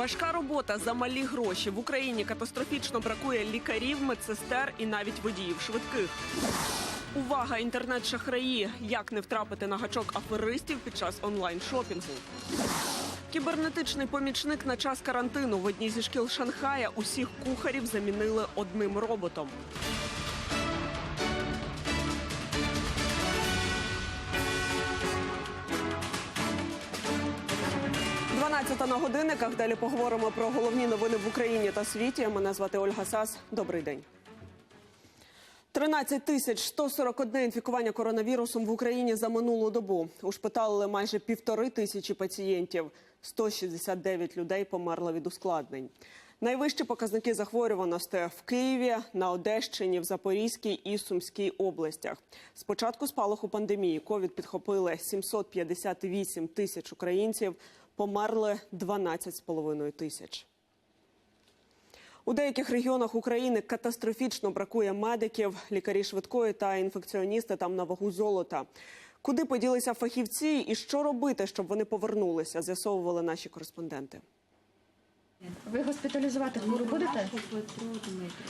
Важка робота за малі гроші в Україні катастрофічно бракує лікарів, медсестер і навіть водіїв швидких. Увага, інтернет-шахраї! Як не втрапити на гачок аферистів під час онлайн-шопінгу? Кібернетичний помічник на час карантину в одній зі шкіл Шанхая усіх кухарів замінили одним роботом. 12 на годинниках. Далі поговоримо про головні новини в Україні та світі. Мене звати Ольга Сас. Добрий день. 13 тисяч 141 інфікування коронавірусом в Україні за минулу добу. Ушпиталили майже півтори тисячі пацієнтів. 169 людей померли від ускладнень. Найвищі показники захворюваності в Києві, на Одещині, в Запорізькій і Сумській областях. З початку спалаху пандемії ковід підхопили 758 тисяч українців, померли 12,5 тисяч. У деяких регіонах України катастрофічно бракує медиків, лікарі швидкої та інфекціоністи там на вагу золота. Куди поділися фахівці і що робити, щоб вони повернулися, з'ясовували наші кореспонденти. Ви госпіталізувати хвору будете?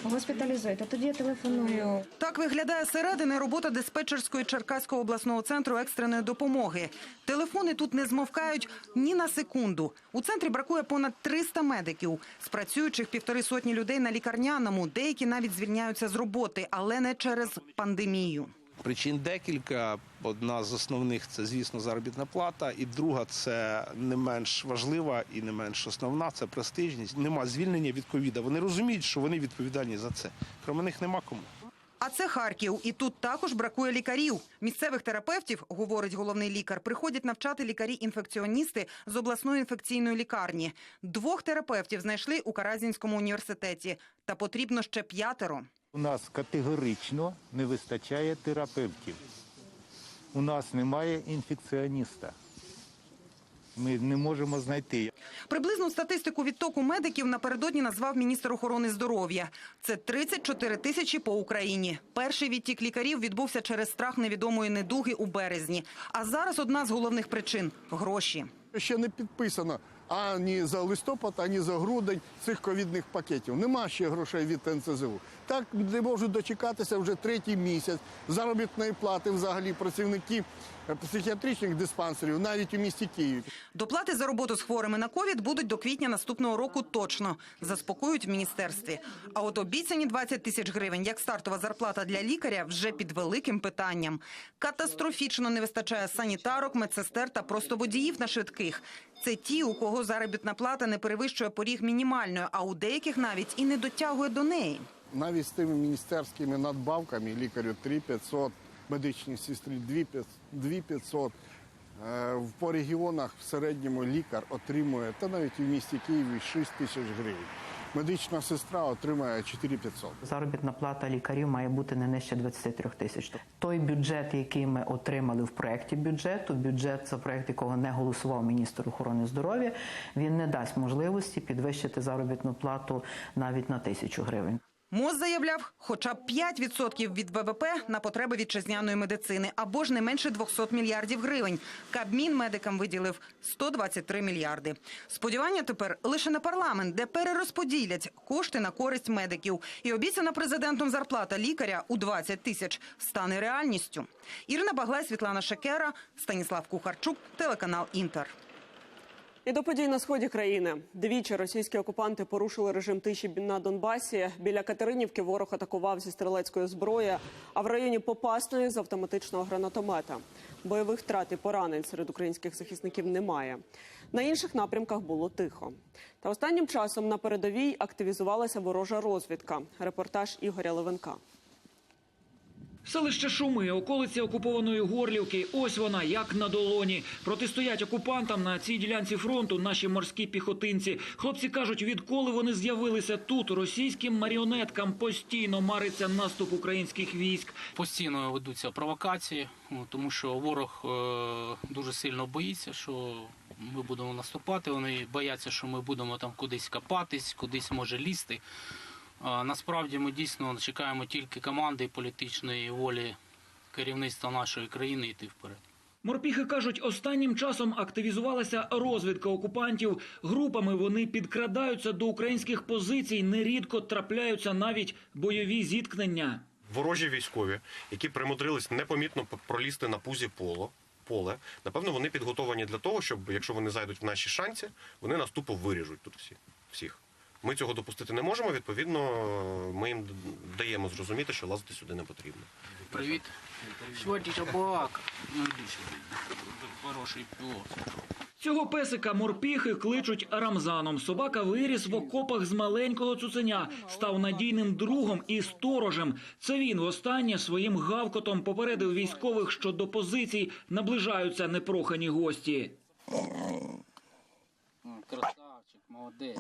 Госпіталізуйте. Тоді я телефоную. Так виглядає середини робота диспетчерської Черкаського обласного центру екстреної допомоги. Телефони тут не змовкають ні на секунду. У центрі бракує понад 300 медиків. З працюючих півтори сотні людей на лікарняному. Деякі навіть звільняються з роботи, але не через пандемію. Причин декілька. Одна з основних це, звісно, заробітна плата, і друга це не менш важлива і не менш основна це престижність. Нема звільнення від ковіда. Вони розуміють, що вони відповідальні за це. Кроме них нема кому. А це Харків, і тут також бракує лікарів. Місцевих терапевтів, говорить головний лікар, приходять навчати лікарі-інфекціоністи з обласної інфекційної лікарні. Двох терапевтів знайшли у Каразінському університеті, та потрібно ще п'ятеро. У нас категорично не вистачає терапевтів. У нас немає інфекціоніста. Ми не можемо знайти. Приблизну статистику відтоку медиків напередодні назвав міністр охорони здоров'я. Це 34 тисячі по Україні. Перший відтік лікарів відбувся через страх невідомої недуги у березні. А зараз одна з головних причин гроші. Ще не підписано ані за листопад, ані за грудень цих ковідних пакетів. Нема ще грошей від НСЗУ. Так не можуть дочекатися вже третій місяць заробітної плати взагалі працівники е, психіатричних диспансерів, навіть у місті Києві. Доплати за роботу з хворими на ковід будуть до квітня наступного року точно, заспокоюють в міністерстві. А от обіцяні 20 тисяч гривень як стартова зарплата для лікаря вже під великим питанням. Катастрофічно не вистачає санітарок, медсестер та просто водіїв на швидких. Це ті, у кого заробітна плата не перевищує поріг мінімальної, а у деяких навіть і не дотягує до неї. Навіть з тими міністерськими надбавками лікарю 3500, медичній сестрі 2500. Е, По регіонах в середньому лікар отримує, та навіть в місті Києві 6 тисяч гривень. Медична сестра отримує 4500. Заробітна плата лікарів має бути не нижче 23 тисяч. Той бюджет, який ми отримали в проєкті бюджету, бюджет за проєкт, якого не голосував міністр охорони здоров'я, він не дасть можливості підвищити заробітну плату навіть на тисячу гривень. МОЗ заявляв, хоча б 5% від ВВП на потреби вітчизняної медицини або ж не менше 200 мільярдів гривень. Кабмін медикам виділив 123 мільярди. Сподівання тепер лише на парламент, де перерозподілять кошти на користь медиків. І обіцяна президентом зарплата лікаря у 20 тисяч стане реальністю. Ірина Баглай, Світлана Шекера, Станіслав Кухарчук, телеканал Інтер. І до подій на сході країни двічі російські окупанти порушили режим тиші на Донбасі. Біля Катеринівки ворог атакував зі стрілецької зброї, а в районі Попасної з автоматичного гранатомета. Бойових втрат і поранень серед українських захисників немає. На інших напрямках було тихо. Та останнім часом на передовій активізувалася ворожа розвідка. Репортаж Ігоря Левенка. Селище Шуми, околиці окупованої Горлівки. Ось вона, як на долоні. Протистоять окупантам на цій ділянці фронту наші морські піхотинці. Хлопці кажуть, відколи вони з'явилися тут, російським маріонеткам постійно мариться наступ українських військ. Постійно ведуться провокації, тому що ворог е, дуже сильно боїться, що ми будемо наступати. Вони бояться, що ми будемо там кудись копатись, кудись може лізти. Насправді ми дійсно чекаємо тільки команди і політичної волі керівництва нашої країни йти вперед. Морпіхи кажуть, останнім часом активізувалася розвідка окупантів. Групами вони підкрадаються до українських позицій. Нерідко трапляються навіть бойові зіткнення. ворожі військові, які примудрились непомітно пролізти на пузі поло. Поле, напевно, вони підготовані для того, щоб якщо вони зайдуть в наші шанці, вони нас тупо виріжуть тут всі, всіх. Ми цього допустити не можемо. Відповідно, ми їм даємо зрозуміти, що лазити сюди не потрібно. Привіт. Сьогодні собака. Ну йди сюди. Хороший пес. Цього песика морпіхи кличуть Рамзаном. Собака виріс в окопах з маленького цуценя, став надійним другом і сторожем. Це він востаннє своїм гавкотом попередив військових, що до позицій наближаються непрохані гості. Красавчик, молодець.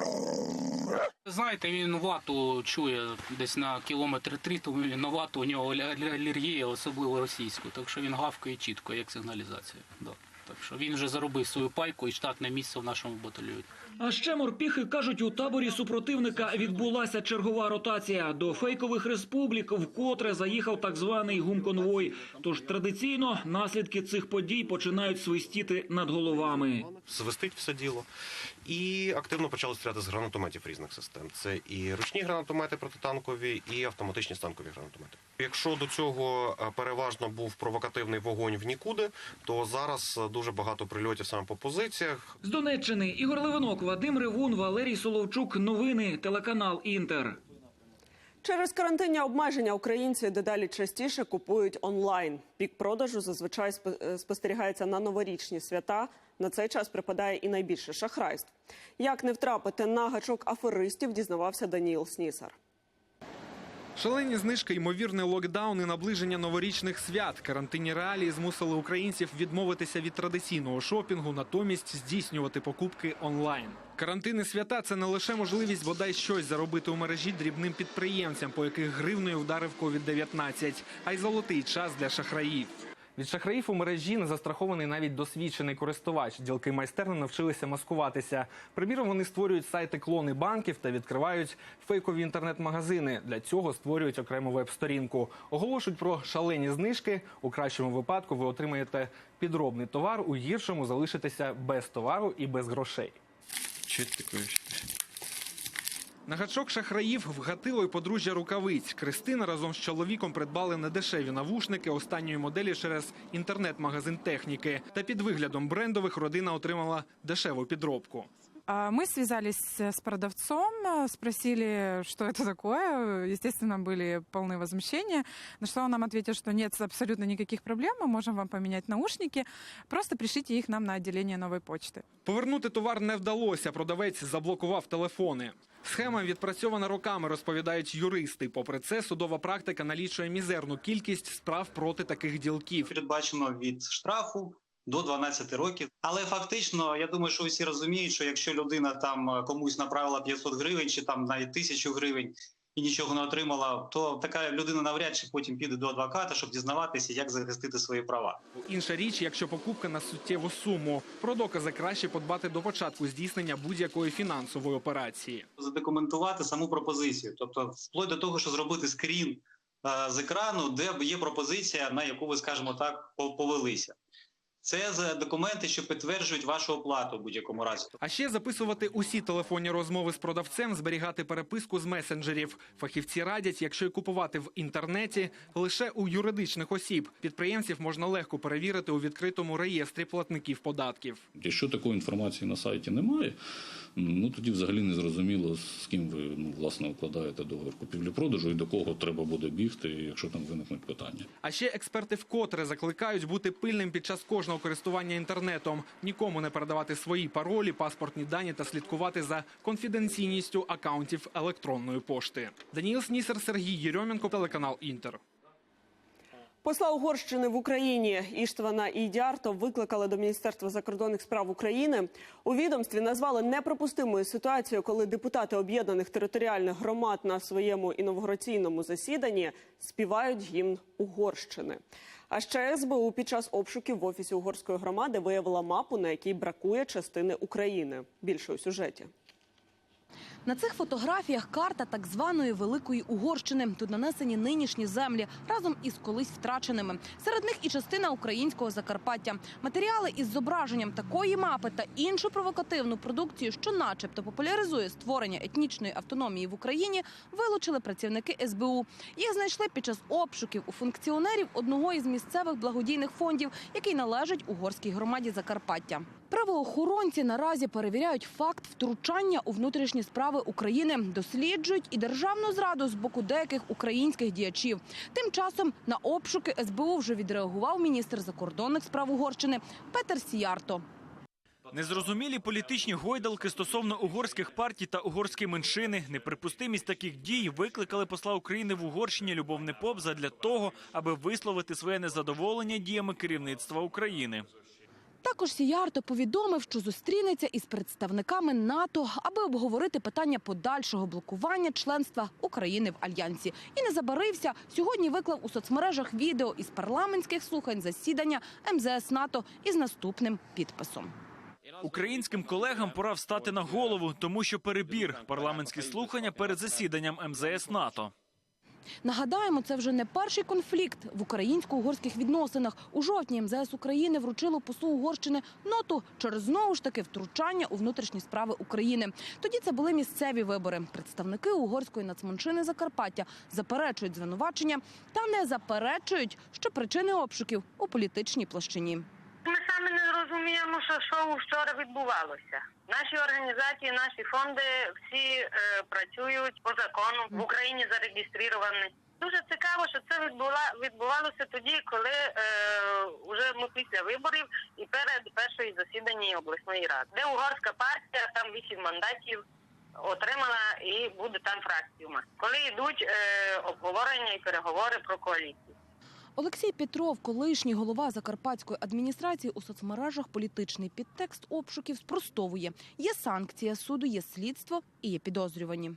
Знаєте, він вату чує десь на кілометр три, тому на вату у нього алергія, особливо російську. Так що він гавкає чітко, як сигналізація. Так що він вже заробив свою пайку і штатне місце в нашому батальйоні. А ще морпіхи кажуть, у таборі супротивника відбулася чергова ротація. До фейкових республік вкотре заїхав так званий гумконвой. Тож традиційно наслідки цих подій починають свистіти над головами. Свистить все діло. І активно почали стріляти з гранатометів різних систем. Це і ручні гранатомети протитанкові, і автоматичні станкові гранатомети. Якщо до цього е, переважно був провокативний вогонь в нікуди, то зараз е, дуже багато прильотів саме по позиціях. З Донеччини Ігор Левинок, Вадим Ревун, Валерій Соловчук. Новини телеканал Інтер. Через карантинні обмеження українці дедалі частіше купують онлайн. Пік продажу зазвичай е, спостерігається на новорічні свята. На цей час припадає і найбільше шахрайств. Як не втрапити на гачок аферистів, дізнавався Даніїл Снісар. Шалені знижки, ймовірний локдаун і наближення новорічних свят. Карантинні реалії змусили українців відмовитися від традиційного шопінгу, натомість здійснювати покупки онлайн. Карантини свята це не лише можливість бодай щось заробити у мережі дрібним підприємцям, по яких гривною вдарив COVID-19, а й золотий час для шахраїв. Від шахраїв у мережі не застрахований навіть досвідчений користувач. Ділки майстерно навчилися маскуватися. Приміром, вони створюють сайти клони банків та відкривають фейкові інтернет-магазини. Для цього створюють окрему веб-сторінку. Оголошують про шалені знижки. У кращому випадку ви отримаєте підробний товар, у гіршому залишитеся без товару і без грошей. Что это такое? На гачок шахраїв вгатило й подружжя рукавиць. Кристина разом з чоловіком придбали недешеві навушники останньої моделі через інтернет-магазин техніки. Та під виглядом брендових родина отримала дешеву підробку. А, Мы связались с продавцом, э, спросили, что это такое. Естественно, были полны возмущения. На что он нам ответил, что нет абсолютно никаких проблем, мы можем вам поменять наушники. Просто пришлите их нам на отделение новой почты. Повернути товар не вдалося. Продавець заблокував телефони. Схема відпрацьована роками, розповідають юристи. Попри це, судова практика налічує мізерну кількість справ проти таких ділків. передбачено від штрафу до 12 років. Але фактично, я думаю, що всі розуміють, що якщо людина там е, комусь направила 500 гривень чи там навіть 1000 гривень і нічого не отримала, то така людина навряд чи потім піде до адвоката, щоб дізнаватися, як захистити свої права. Інша річ, якщо покупка на суттєву суму. Про докази краще подбати до початку здійснення будь-якої фінансової операції. Задокументувати саму пропозицію, тобто вплоть до того, що зробити скрін е, з екрану, де є пропозиція, на яку ви, скажімо так, по- повелися. Це за документи, що підтверджують вашу оплату в будь-якому разі. А ще записувати усі телефонні розмови з продавцем, зберігати переписку з месенджерів. Фахівці радять, якщо й купувати в інтернеті, лише у юридичних осіб. Підприємців можна легко перевірити у відкритому реєстрі платників податків. Якщо такої інформації на сайті немає, ну тоді взагалі не зрозуміло, з ким ви ну, власне укладаєте договір купівлі-продажу і до кого треба буде бігти, якщо там виникнуть питання. А ще експерти вкотре закликають бути пильним під час кожного користування інтернетом, нікому не передавати свої паролі, паспортні дані та слідкувати за конфіденційністю акаунтів електронної пошти. Даніл Снісер, Сергій Єрьоменко, телеканал Інтер. Посла Угорщини в Україні Іштвана Ідярто викликали до Міністерства закордонних справ України. У відомстві назвали неприпустимою ситуацію, коли депутати об'єднаних територіальних громад на своєму інавгураційному засіданні співають гімн Угорщини. А ще СБУ під час обшуків в офісі угорської громади виявила мапу, на якій бракує частини України. Більше у сюжеті. На цих фотографіях карта так званої Великої Угорщини. Тут нанесені нинішні землі разом із колись втраченими. Серед них і частина українського Закарпаття. Матеріали із зображенням такої мапи та іншу провокативну продукцію, що, начебто, популяризує створення етнічної автономії в Україні, вилучили працівники СБУ. Їх знайшли під час обшуків у функціонерів одного із місцевих благодійних фондів, який належить угорській громаді Закарпаття. Правоохоронці наразі перевіряють факт втручання у внутрішні справи України, досліджують і державну зраду з боку деяких українських діячів. Тим часом на обшуки СБУ вже відреагував міністр закордонних справ Угорщини Петер Сіярто. Незрозумілі політичні гойдалки стосовно угорських партій та угорської меншини, неприпустимість таких дій викликали посла України в Угорщині Любов Непоп задля того, аби висловити своє незадоволення діями керівництва України. Також Сіярто повідомив, що зустрінеться із представниками НАТО, аби обговорити питання подальшого блокування членства України в альянсі. І не забарився. Сьогодні виклав у соцмережах відео із парламентських слухань засідання МЗС НАТО із наступним підписом. Українським колегам пора встати на голову, тому що перебір парламентські слухання перед засіданням МЗС НАТО. Нагадаємо, це вже не перший конфлікт в українсько-угорських відносинах. У жовтні МЗС України вручило послу Угорщини ноту через знову ж таки втручання у внутрішні справи України. Тоді це були місцеві вибори. Представники угорської нацменшини Закарпаття заперечують звинувачення та не заперечують, що причини обшуків у політичній площині. Ми самі не розуміємо, що, що вчора відбувалося. Наші організації, наші фонди всі е, працюють по закону в Україні зареєстровані. Дуже цікаво, що це відбула відбувалося тоді, коли е, вже ми після виборів і перед першої засідання обласної ради, де угорська партія там вісім мандатів отримала і буде там фракціями. Коли йдуть е, обговорення і переговори про коаліцію. Олексій Петров, колишній голова закарпатської адміністрації у соцмережах, політичний підтекст обшуків спростовує. Є санкція суду, є слідство і є підозрювані.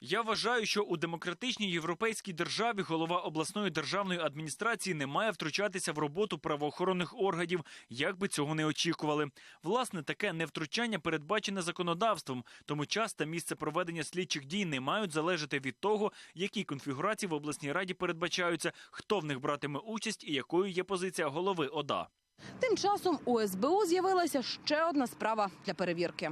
Я вважаю, що у демократичній європейській державі голова обласної державної адміністрації не має втручатися в роботу правоохоронних органів, як би цього не очікували. Власне, таке невтручання передбачене законодавством, тому час та місце проведення слідчих дій не мають залежати від того, які конфігурації в обласній раді передбачаються, хто в них братиме участь і якою є позиція голови ОДА. Тим часом у СБУ з'явилася ще одна справа для перевірки.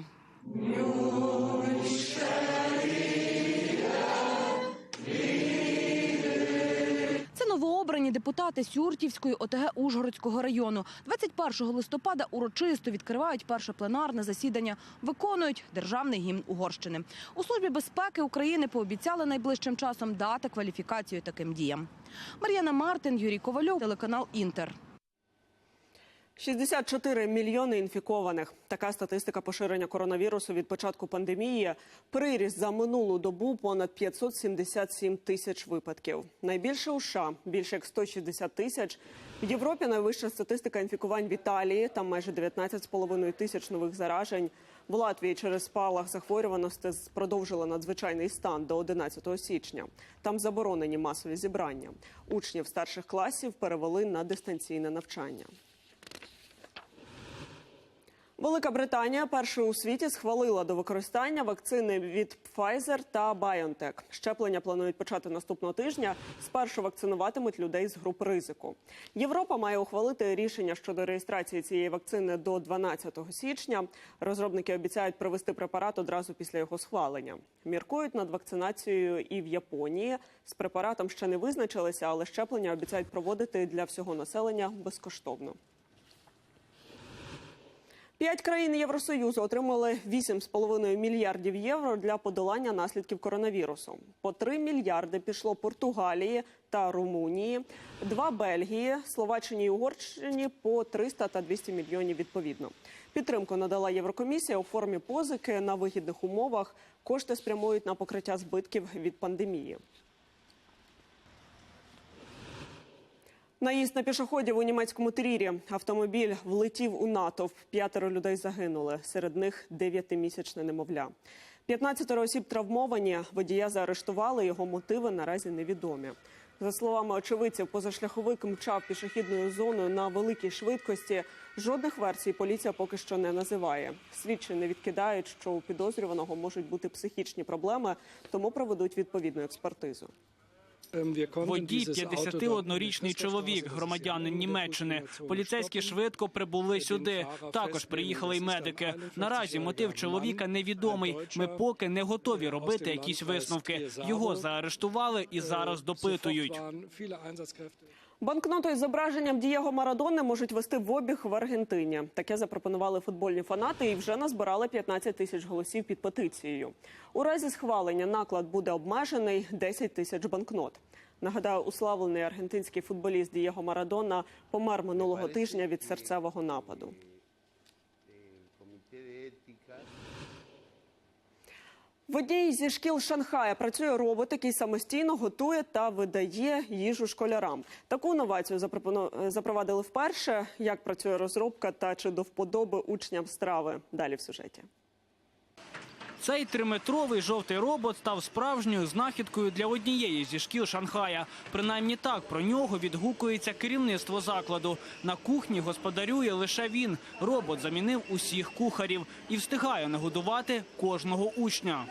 Новообрані депутати Сюртівської ОТГ Ужгородського району. 21 листопада урочисто відкривають перше пленарне засідання, виконують державний гімн Угорщини. У службі безпеки України пообіцяли найближчим часом дати кваліфікацію таким діям. Мар'яна Мартин, Юрій Ковальов, телеканал Інтер. 64 мільйони інфікованих. Така статистика поширення коронавірусу від початку пандемії. Приріст за минулу добу понад 577 тисяч випадків. Найбільше у США – більше як 160 тисяч. В Європі найвища статистика інфікувань в Італії. Там майже 19,5 тисяч нових заражень. В Латвії через спалах захворюваності продовжили надзвичайний стан до 11 січня. Там заборонені масові зібрання. Учнів старших класів перевели на дистанційне навчання. Велика Британія першою у світі схвалила до використання вакцини від Pfizer та BioNTech. Щеплення планують почати наступного тижня. Спершу вакцинуватимуть людей з груп ризику. Європа має ухвалити рішення щодо реєстрації цієї вакцини до 12 січня. Розробники обіцяють провести препарат одразу після його схвалення. Міркують над вакцинацією і в Японії. З препаратом ще не визначилися, але щеплення обіцяють проводити для всього населення безкоштовно. П'ять країн Євросоюзу отримали 8,5 мільярдів євро для подолання наслідків коронавірусу. По 3 мільярди пішло Португалії та Румунії, два Бельгії, Словаччині і Угорщині по 300 та 200 мільйонів відповідно. Підтримку надала Єврокомісія у формі позики на вигідних умовах. Кошти спрямують на покриття збитків від пандемії. Наїзд на пішоходів у німецькому Трірі. Автомобіль влетів у натовп. П'ятеро людей загинули. Серед них дев'ятимісячне немовля. 15 осіб травмовані. Водія заарештували. Його мотиви наразі невідомі. За словами очевидців, позашляховик мчав пішохідною зоною на великій швидкості. Жодних версій поліція поки що не називає. Слідчі не відкидають, що у підозрюваного можуть бути психічні проблеми, тому проведуть відповідну експертизу. Водій 51-річний чоловік, громадянин Німеччини. Поліцейські швидко прибули сюди. Також приїхали й медики. Наразі мотив чоловіка невідомий. Ми поки не готові робити якісь висновки. Його заарештували і зараз допитують. Банкноту із зображенням Дієго Марадони можуть вести в обіг в Аргентині. Таке запропонували футбольні фанати і вже назбирали 15 тисяч голосів під петицією. У разі схвалення наклад буде обмежений 10 тисяч банкнот. Нагадаю, уславлений аргентинський футболіст Дієго Марадона помер минулого тижня від серцевого нападу. В одній зі шкіл Шанхая працює робот, який самостійно готує та видає їжу школярам. Таку новацію запровадили вперше. Як працює розробка та чи до вподоби учням страви? Далі в сюжеті. Цей триметровий жовтий робот став справжньою знахідкою для однієї зі шкіл Шанхая. Принаймні так про нього відгукується керівництво закладу. На кухні господарює лише він. Робот замінив усіх кухарів і встигає нагодувати кожного учня.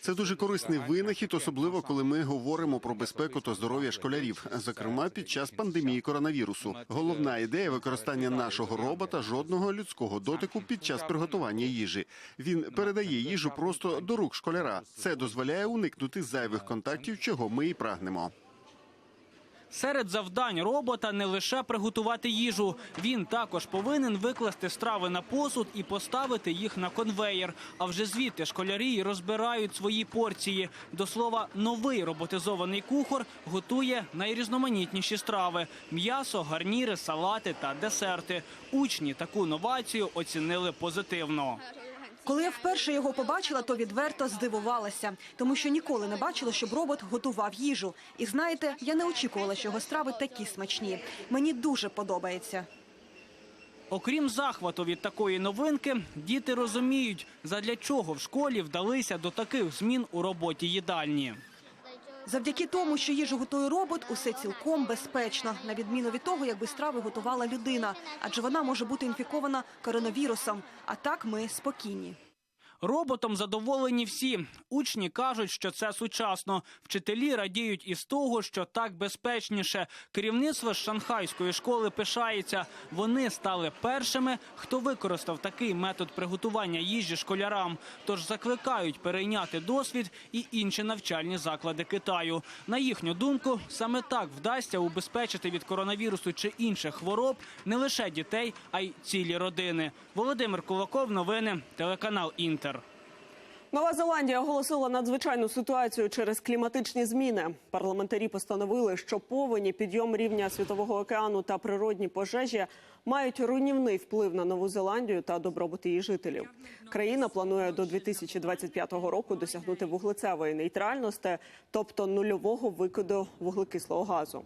Це дуже корисний винахід, особливо коли ми говоримо про безпеку та здоров'я школярів, зокрема під час пандемії коронавірусу. Головна ідея використання нашого робота жодного людського дотику під час приготування їжі. Він передає їжу просто до рук школяра. Це дозволяє уникнути зайвих контактів, чого ми і прагнемо. Серед завдань робота не лише приготувати їжу. Він також повинен викласти страви на посуд і поставити їх на конвеєр. А вже звідти школярі розбирають свої порції. До слова, новий роботизований кухар готує найрізноманітніші страви: м'ясо, гарніри, салати та десерти. Учні таку новацію оцінили позитивно. Коли я вперше його побачила, то відверто здивувалася, тому що ніколи не бачила, щоб робот готував їжу. І знаєте, я не очікувала, що його страви такі смачні. Мені дуже подобається. Окрім захвату від такої новинки, діти розуміють, задля чого в школі вдалися до таких змін у роботі їдальні. Завдяки тому, що їжу готує робот, усе цілком безпечно, на відміну від того, якби страви готувала людина, адже вона може бути інфікована коронавірусом. А так ми спокійні. Роботом задоволені всі. Учні кажуть, що це сучасно. Вчителі радіють із того, що так безпечніше. Керівництво шанхайської школи пишається. Вони стали першими, хто використав такий метод приготування їжі школярам. Тож закликають перейняти досвід і інші навчальні заклади Китаю. На їхню думку, саме так вдасться убезпечити від коронавірусу чи інших хвороб не лише дітей, а й цілі родини. Володимир Кулаков, новини, телеканал Інтер. Нова Зеландія оголосила надзвичайну ситуацію через кліматичні зміни. Парламентарі постановили, що повені, підйом рівня світового океану та природні пожежі мають руйнівний вплив на Нову Зеландію та добробут її жителів. Країна планує до 2025 року досягнути вуглецевої нейтральності, тобто нульового викиду вуглекислого газу.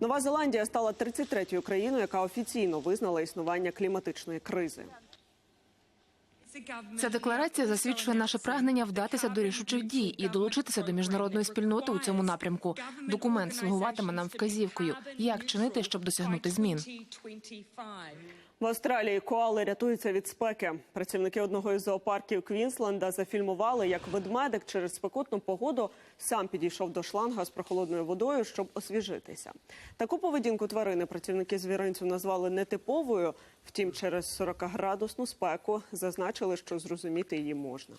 Нова Зеландія стала 33-ю країною, яка офіційно визнала існування кліматичної кризи. Ця декларація засвідчує наше прагнення вдатися до рішучих дій і долучитися до міжнародної спільноти у цьому напрямку. Документ слугуватиме нам вказівкою, як чинити, щоб досягнути змін. В Австралії коали рятуються від спеки. Працівники одного із зоопарків Квінсленда зафільмували, як ведмедик через спекотну погоду сам підійшов до шланга з прохолодною водою, щоб освіжитися. Таку поведінку тварини працівники звіринцю назвали нетиповою. Втім, через 40-градусну спеку зазначили, що зрозуміти її можна.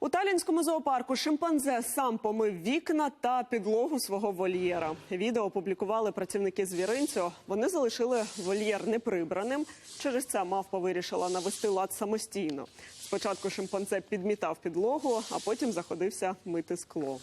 У талінському зоопарку шимпанзе сам помив вікна та підлогу свого вольєра. Відео опублікували працівники звіринцю. Вони залишили вольєр неприбраним. Через це мавпа вирішила навести лад самостійно. Спочатку шимпанзе підмітав підлогу, а потім заходився мити скло.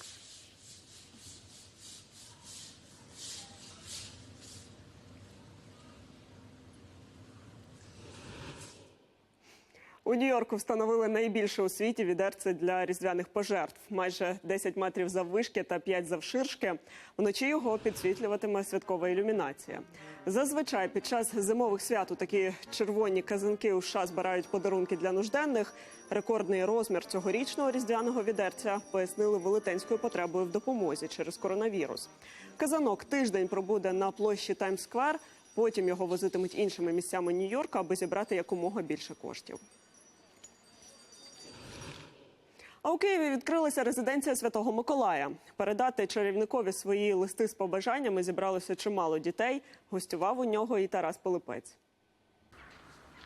У Нью-Йорку встановили найбільше у світі відерце для різдвяних пожертв. Майже 10 метрів заввишки та 5 завширшки. Вночі його підсвітлюватиме святкова ілюмінація. Зазвичай під час зимових свят у такі червоні казанки у США збирають подарунки для нужденних. Рекордний розмір цьогорічного різдвяного відерця пояснили велетенською потребою в допомозі через коронавірус. Казанок тиждень пробуде на площі Таймс-сквер. Потім його возитимуть іншими місцями Нью-Йорка, аби зібрати якомога більше коштів. А у Києві відкрилася резиденція Святого Миколая. Передати чарівникові свої листи з побажаннями зібралося чимало дітей. Гостював у нього і Тарас Пилипець.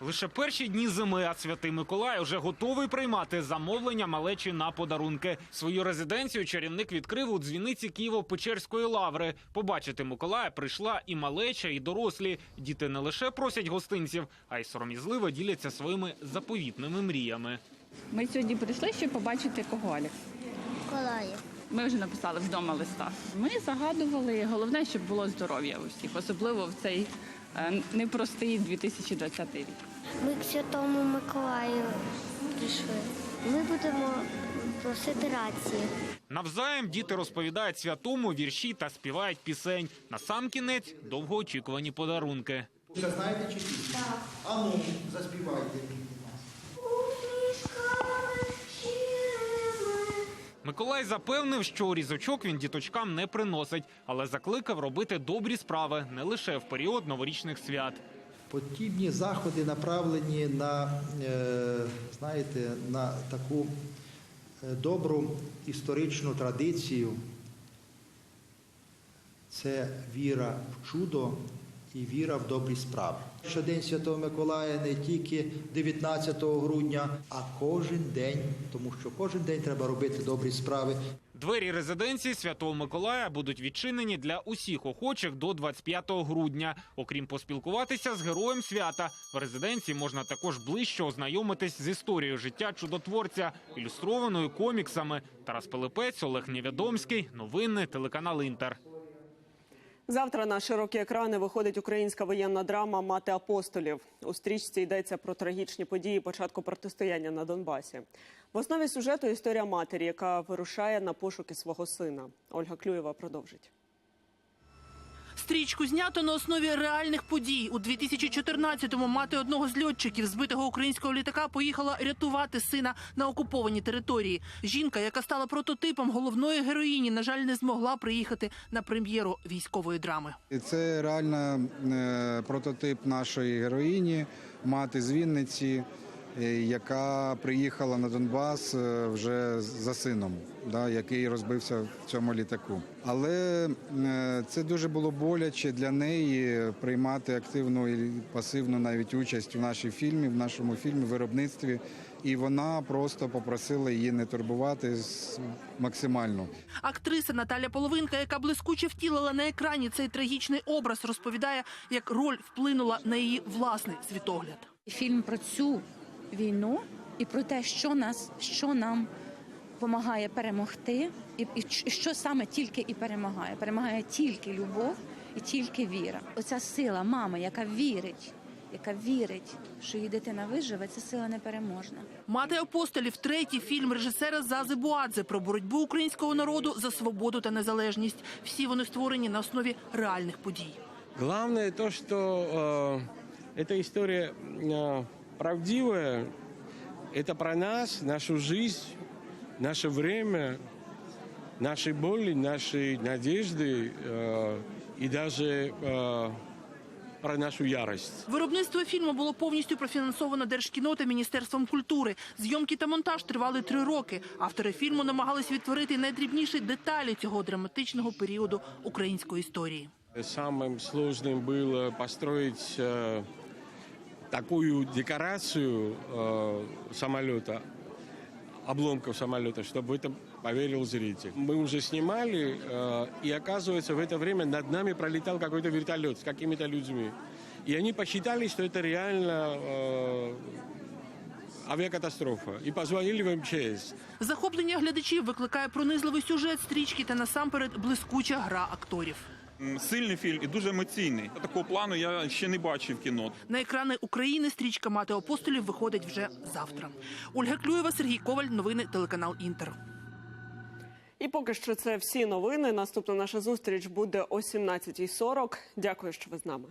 Лише перші дні зими, а святий Миколай вже готовий приймати замовлення малечі на подарунки. Свою резиденцію чарівник відкрив у дзвіниці Києво-Печерської лаври. Побачити Миколая прийшла і малеча, і дорослі. Діти не лише просять гостинців, а й сором'язливо діляться своїми заповітними мріями. Ми сьогодні прийшли, щоб побачити кого Алекс. Миколаїв. Ми вже написали вдома листа. Ми загадували, головне, щоб було здоров'я у всіх, особливо в цей е, непростий 2020 рік. Ми к Святому Миколаю прийшли. Ми будемо просити рації. Навзаєм діти розповідають святому вірші та співають пісень. На сам кінець довгоочікувані подарунки. Ви знаєте чи ні? Так. А ну, заспівайте. Миколай запевнив, що різочок він діточкам не приносить, але закликав робити добрі справи не лише в період новорічних свят. Подібні заходи направлені на, е, знаєте, на таку е, добру історичну традицію. Це віра в чудо і віра в добрі справи. Що День Святого Миколая не тільки 19 грудня, а кожен день, тому що кожен день треба робити добрі справи. Двері резиденції Святого Миколая будуть відчинені для усіх охочих до 25 грудня. Окрім поспілкуватися з героєм свята, в резиденції можна також ближче ознайомитись з історією життя чудотворця, ілюстрованою коміксами. Тарас Пилипець, Олег Невідомський, новини, телеканал Інтер. Завтра на широкі екрани виходить українська воєнна драма Мати апостолів. У стрічці йдеться про трагічні події початку протистояння на Донбасі. В основі сюжету історія матері, яка вирушає на пошуки свого сина. Ольга Клюєва продовжить. Стрічку знято на основі реальних подій. У 2014-му мати одного з льотчиків збитого українського літака поїхала рятувати сина на окупованій території. Жінка, яка стала прототипом головної героїні, на жаль, не змогла приїхати на прем'єру військової драми. Це реально е, прототип нашої героїні, мати з Вінниці, яка приїхала на Донбас е, вже за сином, да, який розбився в цьому літаку. Але е, це дуже було боляче для неї приймати активну і пасивну навіть участь у нашій фільмі, в нашому фільмі, виробництві. І вона просто попросила її не турбувати максимально. Актриса Наталя Половинка, яка блискуче втілила на екрані цей трагічний образ, розповідає, як роль вплинула на її власний світогляд. Фільм про цю війну і про те, що нас, що нам допомагає перемогти, і, і ч- що саме тільки і перемагає. Перемагає тільки любов і тільки віра. Оця сила мами, яка вірить, яка вірить, що її дитина виживе, це сила непереможна. Мати апостолів третій фільм режисера Зази Буадзе про боротьбу українського народу за свободу та незалежність. Всі вони створені на основі реальних подій. Главное то, что э, эта история э, правдивая. Это про нас, нашу жизнь, наше время, наши боли, наши надежды э, и даже э, про нашу ярость. Виробництво фільму було повністю профінансовано Держкіно та Міністерством культури. Зйомки та монтаж тривали три роки. Автори фільму намагались відтворити найдрібніші деталі цього драматичного періоду української історії. Самым сложным было построить э, такую декорацию э, самолета, обломков самолета, чтобы в это поверил зритель. Мы уже снимали, э, и оказывается, в это время над нами пролетал какой-то вертолет с какими-то людьми. И они посчитали, что это реально э, авиакатастрофа, и позвонили в МЧС. Захоплення глядачів викликає пронизливий сюжет стрічки та насамперед блискуча гра акторів. Сильний фільм і дуже емоційний. Такого плану я ще не бачив в кіно. На екрани України стрічка Мати апостолів виходить вже завтра. Ольга Клюєва, Сергій Коваль. Новини телеканал Інтер. І поки що це всі новини. Наступна наша зустріч буде о 17.40. Дякую, що ви з нами.